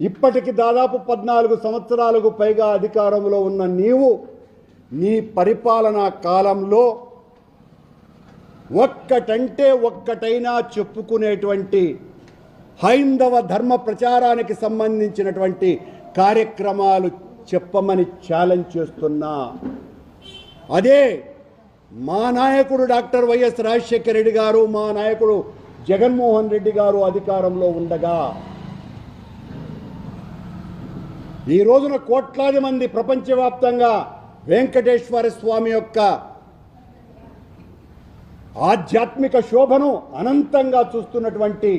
ఇప్పటికి దాదాపు పద్నాలుగు సంవత్సరాలకు పైగా అధికారంలో ఉన్న నీవు నీ పరిపాలనా కాలంలో ఒక్కటంటే ఒక్కటైనా చెప్పుకునేటువంటి హైందవ ధర్మ ప్రచారానికి సంబంధించినటువంటి కార్యక్రమాలు చెప్పమని ఛాలెంజ్ చేస్తున్నా. అదే మా నాయకుడు డాక్టర్ వైఎస్ రాజశేఖర రెడ్డి గారు మా నాయకుడు జగన్మోహన్ రెడ్డి గారు అధికారంలో ఉండగా ఈ రోజున కోట్లాది మంది ప్రపంచవ్యాప్తంగా వెంకటేశ్వర స్వామి యొక్క ఆధ్యాత్మిక శోభను అనంతంగా చూస్తున్నటువంటి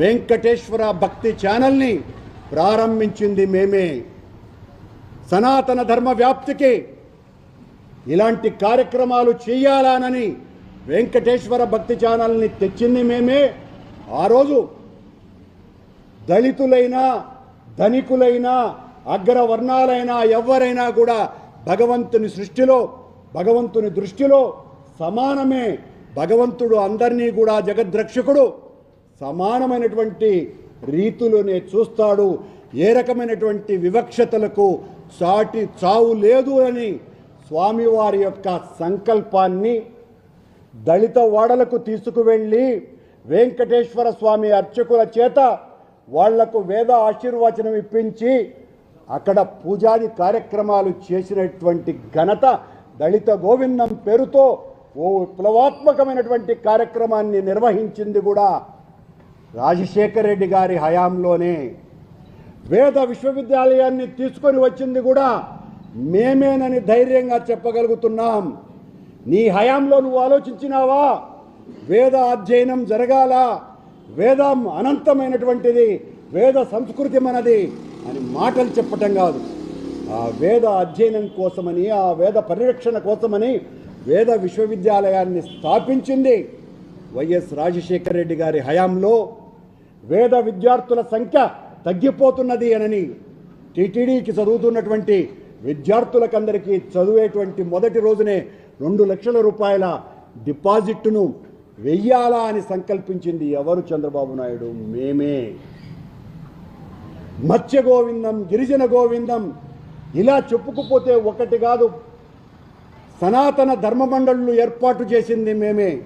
వెంకటేశ్వర భక్తి ఛానల్ని ప్రారంభించింది మేమే. సనాతన ధర్మ వ్యాప్తికి ఇలాంటి కార్యక్రమాలు చేయాలనని వెంకటేశ్వర భక్తి ఛానల్ని తెచ్చింది మేమే. ఆ రోజు దళితులైనా ధనికులైనా అగ్రవర్ణాలైనా ఎవరైనా కూడా భగవంతుని సృష్టిలో భగవంతుని దృష్టిలో సమానమే. భగవంతుడు అందరినీ కూడా జగద్రక్షకుడు. సమానమైనటువంటి రీతులునే చూస్తాడు. ఏ రకమైనటువంటి వివక్షతలకు సాటి చావు లేదు అని స్వామివారి యొక్క సంకల్పాన్ని దళిత వాడలకు తీసుకువెళ్ళి వెంకటేశ్వర స్వామి అర్చకుల చేత వాళ్ళకు వేద ఆశీర్వచనం ఇప్పించి అక్కడ పూజాది కార్యక్రమాలు చేసినటువంటి ఘనత దళిత గోవిందం పేరుతో ఓ విప్లవాత్మకమైనటువంటి కార్యక్రమాన్ని నిర్వహించింది కూడా రాజశేఖర రెడ్డి గారి హయాంలోనే. వేద విశ్వవిద్యాలయాన్ని తీసుకొని వచ్చింది కూడా మేమేనని ధైర్యంగా చెప్పగలుగుతున్నాం. నీ హయాంలో నువ్వు ఆలోచించినావా? వేద అధ్యయనం జరగాల? వేదం అనంతమైనటువంటిది వేద సంస్కృతి మనది అని మాటలు చెప్పటం కాదు. ఆ వేద అధ్యయనం కోసమని ఆ వేద పరిరక్షణ కోసమని వేద విశ్వవిద్యాలయాన్ని స్థాపించింది వైఎస్ రాజశేఖర రెడ్డి గారి హయాంలో. వేద విద్యార్థుల సంఖ్య తగ్గిపోతున్నది అనని టీటీడీకి చదువుతున్నటువంటి విద్యార్థులకందరికీ చదివేటువంటి మొదటి రోజునే రెండు లక్షల రూపాయల డిపాజిట్ను వెయ్యాలా అని సంకల్పించింది ఎవరు చంద్రబాబు నాయుడు? మేమే. మత్స్య గోవిందం గిరిజన గోవిందం ఇలా చెప్పుకుపోతే ఒకటి కాదు. సనాతన ధర్మమండళ్ళు ఏర్పాటు చేసింది మేమే.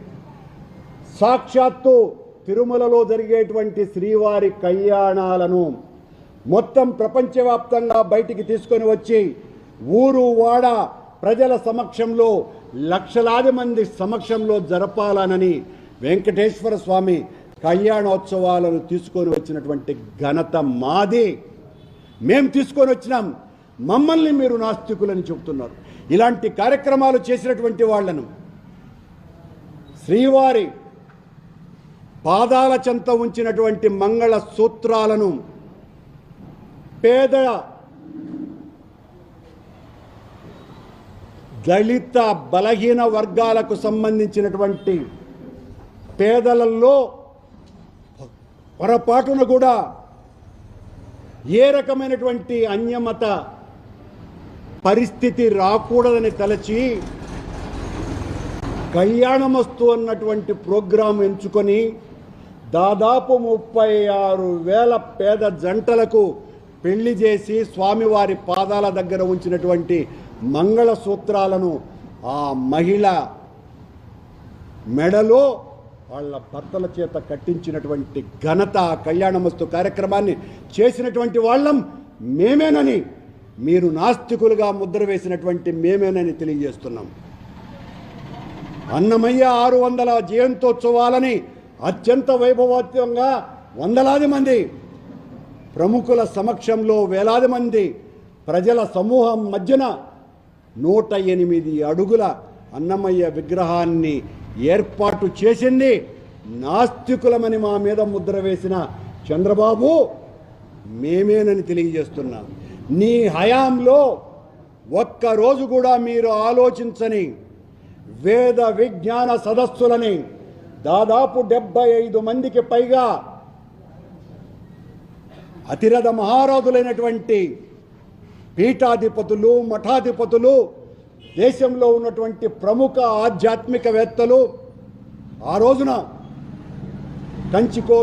సాక్షాత్తు తిరుమలలో జరిగేటువంటి శ్రీవారి కళ్యాణాలను మొత్తం ప్రపంచవ్యాప్తంగా బయటికి తీసుకొని వచ్చి ఊరు వాడ ప్రజల సమక్షంలో లక్షలాది మంది సమక్షంలో జరపాలనని వెంకటేశ్వర స్వామి కళ్యాణోత్సవాలను తీసుకొని వచ్చినటువంటి ఘనత మాది. మేము తీసుకొని వచ్చినాం. మమ్మల్ని మీరు నాస్తికులని చెబుతున్నారు. ఇలాంటి కార్యక్రమాలు చేసినటువంటి వాళ్ళను శ్రీవారి పాదాల చెంత ఉంచినటువంటి మంగళ సూత్రాలను పేద దళిత బలహీన వర్గాలకు సంబంధించినటువంటి పేదలలో పొరపాటున కూడా ఏ రకమైనటువంటి అన్యమత పరిస్థితి రాకూడదని తలచి కళ్యాణమస్తు అన్నటువంటి ప్రోగ్రాం ఎంచుకొని దాదాపు ముప్పై ఆరు వేల పేద జంటలకు పెళ్ళి చేసి స్వామివారి పాదాల దగ్గర ఉంచినటువంటి మంగళసూత్రాలను ఆ మహిళ మెడలో వాళ్ళ భర్తల చేత కట్టించినటువంటి ఘనత కళ్యాణమస్తు కార్యక్రమాన్ని చేసినటువంటి వాళ్ళం మేమేనని మీరు నాస్తికులుగా ముద్ర వేసినటువంటి మేమేనని తెలియజేస్తున్నాం. అన్నమయ్య ఆరు వందల జయంతోత్సవాలని అత్యంత వైభవోత్సవంగా వందలాది మంది ప్రముఖుల సమక్షంలో వేలాది మంది ప్రజల సమూహం మధ్యన నూట ఎనిమిది అడుగుల అన్నమయ్య విగ్రహాన్ని ఏర్పాటు చేసింది నాస్తికులమని మా మీద ముద్ర వేసిన చంద్రబాబు మేమేనని తెలియజేస్తున్నాం. నీ హయాంలో ఒక్కరోజు కూడా మీరు ఆలోచించని వేద విజ్ఞాన సదస్సులని దాదాపు డెబ్బై ఐదు మందికి పైగా అతిరథ మహారాజులైనటువంటి పీఠాధిపతులు మఠాధిపతులు దేశంలో ఉన్నటువంటి ప్రముఖ ఆధ్యాత్మికవేత్తలు ఆ రోజున కంచికో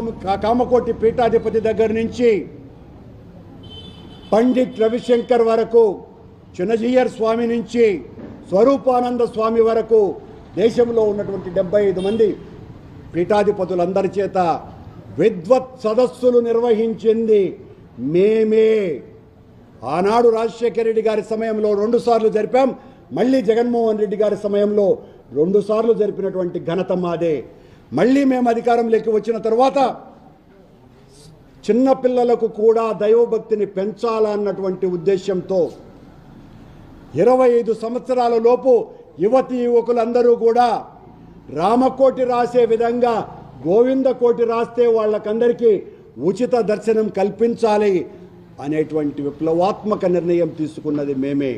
కామకోటి పీఠాధిపతి దగ్గర నుంచి పండిట్ రవిశంకర్ వరకు చిన్నజీయర్ స్వామి నుంచి స్వరూపానంద స్వామి వరకు దేశంలో ఉన్నటువంటి డెబ్బై ఐదు మంది పీఠాధిపతులందరి చేత విద్వత్ సదస్సులు నిర్వహించింది మేమే. ఆనాడు రాజశేఖర రెడ్డి గారి సమయంలో రెండుసార్లు జరిపాం. మళ్ళీ జగన్మోహన్ రెడ్డి గారి సమయంలో రెండుసార్లు జరిపినటువంటి ఘనత మాదే. మళ్ళీ మేము అధికారంలోకి వచ్చిన తర్వాత చిన్నపిల్లలకు కూడా దైవభక్తిని పెంచాలన్నటువంటి ఉద్దేశంతో ఇరవై ఐదు సంవత్సరాల లోపు యువతి యువకులందరూ కూడా రామకోటి రాసే విధంగా గోవింద కోటి రాస్తే వాళ్ళకందరికీ ఉచిత దర్శనం కల్పించాలి. అనేటువంటి విప్లవాత్మక నిర్ణయం తీసుకున్నది మేమే.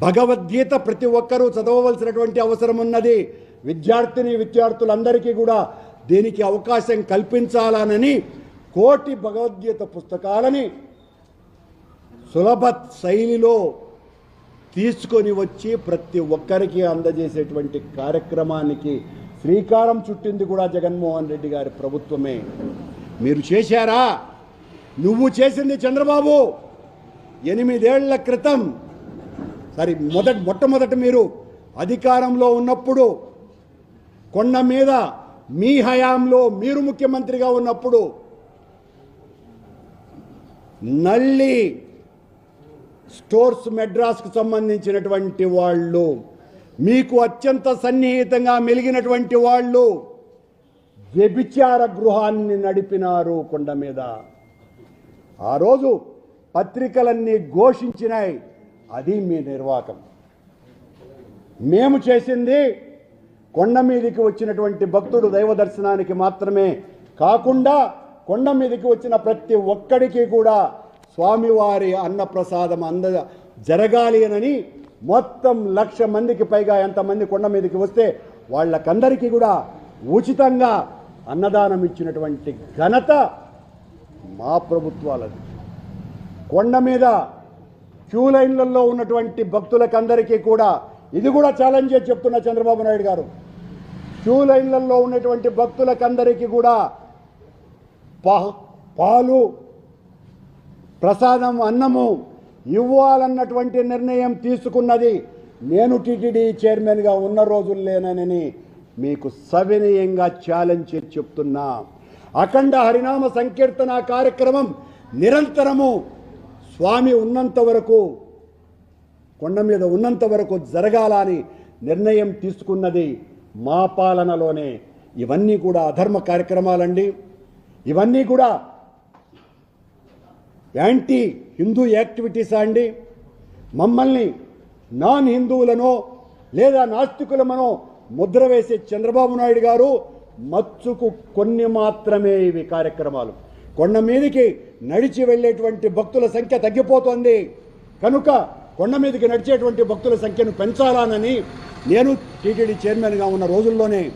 భగవద్గీత ప్రతి ఒక్కరూ చదవవలసినటువంటి అవసరం ఉన్నది. విద్యార్థిని విద్యార్థులందరికీ కూడా దీనికి అవకాశం కల్పించాలనని కోటి భగవద్గీత పుస్తకాలని సులభ శైలిలో తీసుకొని వచ్చి ప్రతి ఒక్కరికి అందజేసేటువంటి కార్యక్రమానికి శ్రీకారం చుట్టింది కూడా జగన్మోహన్ రెడ్డి గారి ప్రభుత్వమే. మీరు చేశారా? నువ్వు చేసింది చంద్రబాబు. ఎనిమిదేళ్ళ క్రితం. సారీ మొదటి మొట్టమొదట మీరు అధికారంలో ఉన్నప్పుడు కొండ మీద మీ హయాంలో మీరు ముఖ్యమంత్రిగా ఉన్నప్పుడు నల్లి స్టోర్స్ మెడ్రాస్కు సంబంధించినటువంటి వాళ్ళు మీకు అత్యంత సన్నిహితంగా మెలిగినటువంటి వాళ్ళు వ్యభిచార గృహాన్ని నడిపినారు కొండ మీద. ఆ రోజు పత్రికలన్నీ ఘోషించినాయి. అది మీ నిర్వాకం. మేము చేసింది కొండ మీదకి వచ్చినటువంటి భక్తుడు దైవ దర్శనానికి మాత్రమే కాకుండా కొండ మీదకి వచ్చిన ప్రతి ఒక్కడికి కూడా స్వామివారి అన్నప్రసాదం అంద జరగాలి అని మొత్తం లక్ష మందికి పైగా ఎంతమంది కొండ మీదకి వస్తే వాళ్ళకందరికీ కూడా ఉచితంగా అన్నదానం ఇచ్చినటువంటి ఘనత మా ప్రభుత్వాలది. కొండ మీద క్యూ లైన్లలో ఉన్నటువంటి భక్తులకందరికీ కూడా ఇది కూడా ఛాలెంజ్ చేసి చెప్తున్న చంద్రబాబు నాయుడు గారు. క్యూ లైన్లలో ఉన్నటువంటి భక్తులకందరికీ కూడా పాలు ప్రసాదం అన్నము ఇవ్వాలన్నటువంటి నిర్ణయం తీసుకున్నది నేను టీటీడీ చైర్మన్గా ఉన్న రోజుల్లేనని మీకు సవినయంగా ఛాలెంజ్ చేసి చెప్తున్నా. అఖండ హరినామ సంకీర్తన కార్యక్రమం నిరంతరము స్వామి ఉన్నంత వరకు కొండ మీద ఉన్నంత వరకు జరగాలని నిర్ణయం తీసుకున్నది మా పాలనలోనే. ఇవన్నీ కూడా అధర్మ కార్యక్రమాలండి. ఇవన్నీ కూడా యాంటీ హిందూ యాక్టివిటీస్ అండి? మమ్మల్ని నాన్ హిందువులనో లేదా నాస్తికులమనో ముద్ర వేసే చంద్రబాబు నాయుడు గారు మచ్చుకు కొన్ని మాత్రమే ఇవి కార్యక్రమాలు. కొండ మీదకి నడిచి వెళ్ళేటువంటి భక్తుల సంఖ్య తగ్గిపోతోంది. కనుక కొండ మీదకి నడిచేటువంటి భక్తుల సంఖ్యను పెంచాలనని నేను టీటీడీ చైర్మన్గా ఉన్న రోజుల్లోనే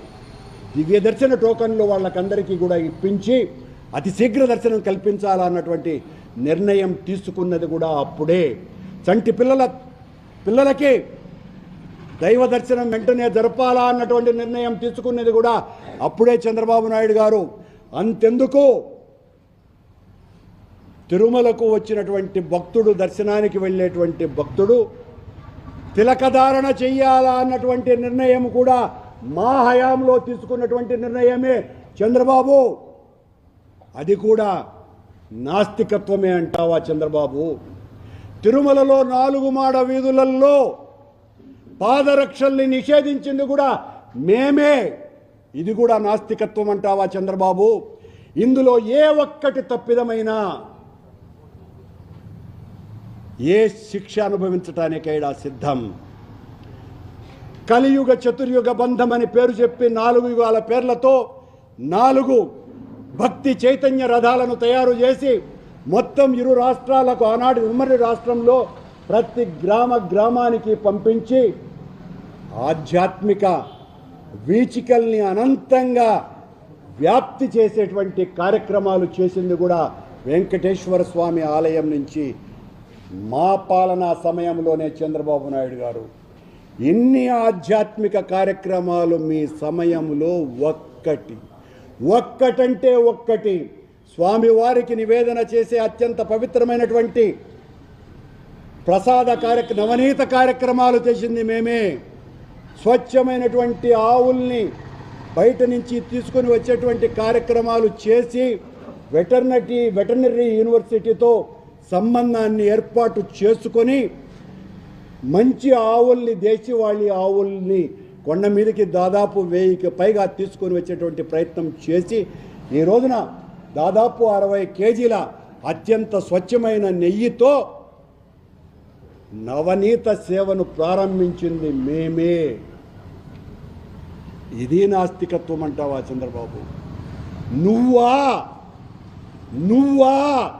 దివ్య దర్శన టోకన్లు వాళ్ళకందరికీ కూడా ఇప్పించి అతి శీఘ్ర దర్శనం కల్పించాలన్నటువంటి నిర్ణయం తీసుకున్నది కూడా అప్పుడే. చంటి పిల్లల పిల్లలకి దైవ దర్శనం వెంటనే జరపాలా అన్నటువంటి నిర్ణయం తీసుకున్నది కూడా అప్పుడే చంద్రబాబు నాయుడు గారు. అంతెందుకు? తిరుమలకు వచ్చినటువంటి భక్తుడు దర్శనానికి వెళ్ళేటువంటి భక్తుడు తిలకధారణ చెయ్యాలా అన్నటువంటి నిర్ణయం కూడా మా హయాంలో తీసుకున్నటువంటి నిర్ణయమే చంద్రబాబు. అది కూడా నాస్తికత్వమే అంటావా చంద్రబాబు? తిరుమలలో నాలుగు మాడ వీధులలో పాదరక్షల్ని నిషేధించింది కూడా మేమే. ఇది కూడా నాస్తికత్వం అంటావా చంద్రబాబు? ఇందులో ఏ ఒక్కటి తప్పిదమైనా ఏ శిక్ష అనుభవించటానికైనా సిద్ధం. కలియుగ చతుర్యుగ బంధం అని పేరు చెప్పి నాలుగు యుగాల పేర్లతో నాలుగు భక్తి చైతన్య రథాలను తయారు చేసి మొత్తం ఇరు రాష్ట్రాలకు ఆనాడు ఉమ్మడి రాష్ట్రంలో ప్రతి గ్రామ గ్రామానికి పంపించి ఆధ్యాత్మిక వీచికల్ని అనంతంగా వ్యాప్తి చేసేటువంటి కార్యక్రమాలు చేసింది కూడా వెంకటేశ్వర స్వామి ఆలయం నుంచి మా పాలనా సమయంలోనే చంద్రబాబు నాయుడు గారు. ఎన్ని ఆధ్యాత్మిక కార్యక్రమాలు మీ సమయంలో ఒక్కటి. ఒక్కటంటే ఒక్కటి. స్వామివారికి నివేదన చేసే అత్యంత పవిత్రమైనటువంటి ప్రసాద కార్యక్ర నవనీత కార్యక్రమాలు చేసింది మేమే. స్వచ్ఛమైనటువంటి ఆవుల్ని బయట నుంచి తీసుకొని వచ్చేటువంటి కార్యక్రమాలు చేసి వెటర్నరీ వెటర్నరీ యూనివర్సిటీతో సంబంధాన్ని ఏర్పాటు చేసుకొని మంచి ఆవుల్ని దేశవాళీ ఆవుల్ని కొండ మీదకి దాదాపు వెయ్యికి పైగా తీసుకొని వచ్చేటువంటి ప్రయత్నం చేసి ఈ రోజున దాదాపు అరవై కేజీల అత్యంత స్వచ్ఛమైన నెయ్యితో నవనీత సేవను ప్రారంభించింది మేమే. ఇది నాస్తికత్వం అంటావా చంద్రబాబు? నువ్వా? నువ్వా?